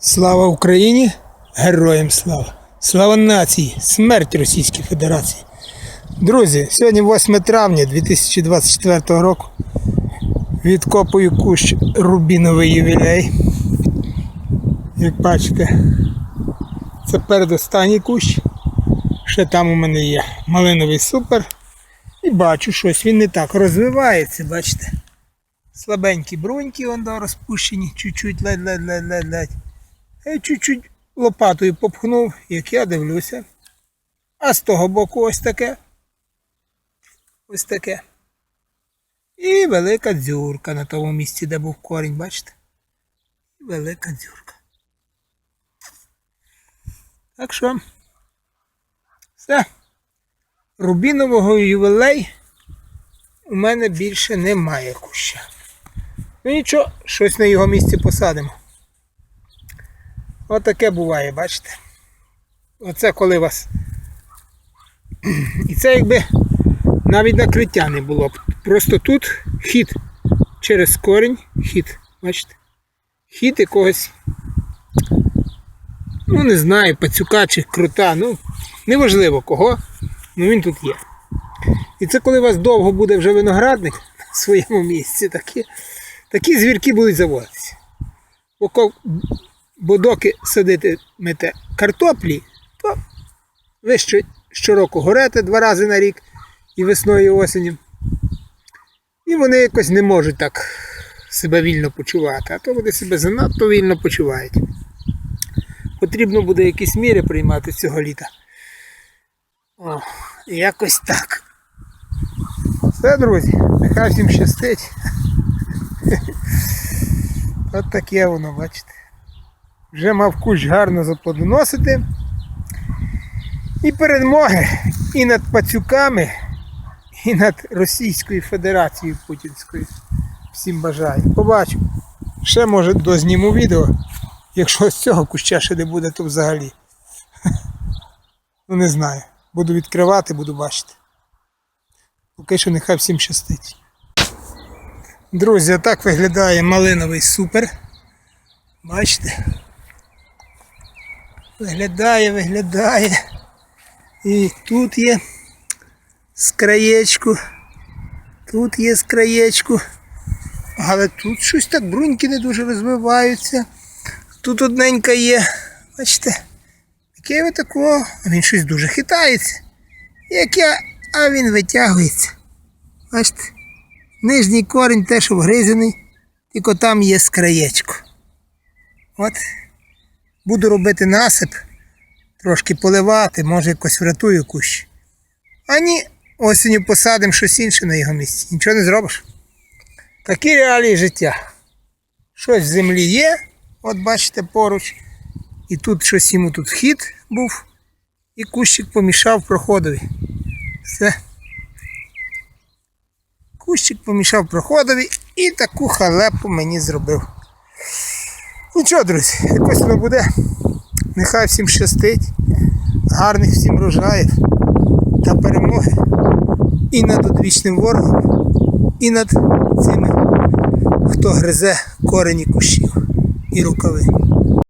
Слава Україні! Героям слава! Слава нації! Смерть Російській Федерації! Друзі, сьогодні 8 травня 2024 року. Відкопую кущ рубіновий ювілей. Як бачите, це передостанній кущ. Ще там у мене є малиновий супер. І бачу, щось він не так розвивається, бачите. Слабенькі бруньки вон да, розпущені, чуть-чуть ледь-ледь-ледь-ледь. Чуть-чуть лопатою попхнув, як я дивлюся. А з того боку ось таке. Ось таке. І велика дзюрка на тому місці, де був корінь, бачите? Велика дзюрка. Так що. Все. Рубінового ювілей у мене більше немає куща. Ну нічого, щось на його місці посадимо. Отаке буває, бачите? Оце коли вас. І це якби навіть накриття не було б. Просто тут хід через корінь, хід, бачите? Хід якогось, ну не знаю, пацюка чи крута, ну неважливо кого, ну він тут є. І це коли у вас довго буде вже виноградник в своєму місці, такі, такі звірки будуть заводитися. Бо, бо доки садитимете картоплі, то ви що, щороку горете два рази на рік і весною, і осінню. І вони якось не можуть так себе вільно почувати, а то вони себе занадто вільно почувають. Потрібно буде якісь міри приймати цього літа. О, якось так. Все, друзі, нехай всім щастить. От таке воно, бачите. Вже мав кущ гарно заплодоносити. І перемоги і над пацюками, і над Російською Федерацією Путінською. Всім бажаю. Побачу. Ще може дозніму відео. Якщо з цього куща ще не буде, то взагалі. Ну не знаю. Буду відкривати, буду бачити. Поки що нехай всім щастить. Друзі, так виглядає малиновий супер. Бачите? Виглядає, виглядає. І тут є з краєчку. Тут є з краєчку. Але тут щось так бруньки не дуже розвиваються. Тут одненька є. Бачите? Таке ви такого, а він щось дуже хитається. Як я, а він витягується. Бачите? Нижній корінь теж обгризений, тільки там є скраєчко. От. Буду робити насип, трошки поливати, може якось врятую кущ. А ні, осінню посадимо щось інше на його місці. Нічого не зробиш. Такі реалії життя. Щось в землі є, от бачите поруч. І тут щось йому тут вхід був, і кущик помішав проходові. Все. Кущик помішав проходові і таку халепу мені зробив. Нічого, друзі, якось воно буде. Нехай всім щастить. Гарних всім врожаїв та перемоги. І над одвічним ворогом, і над цими, хто гризе корені кущів і рукави.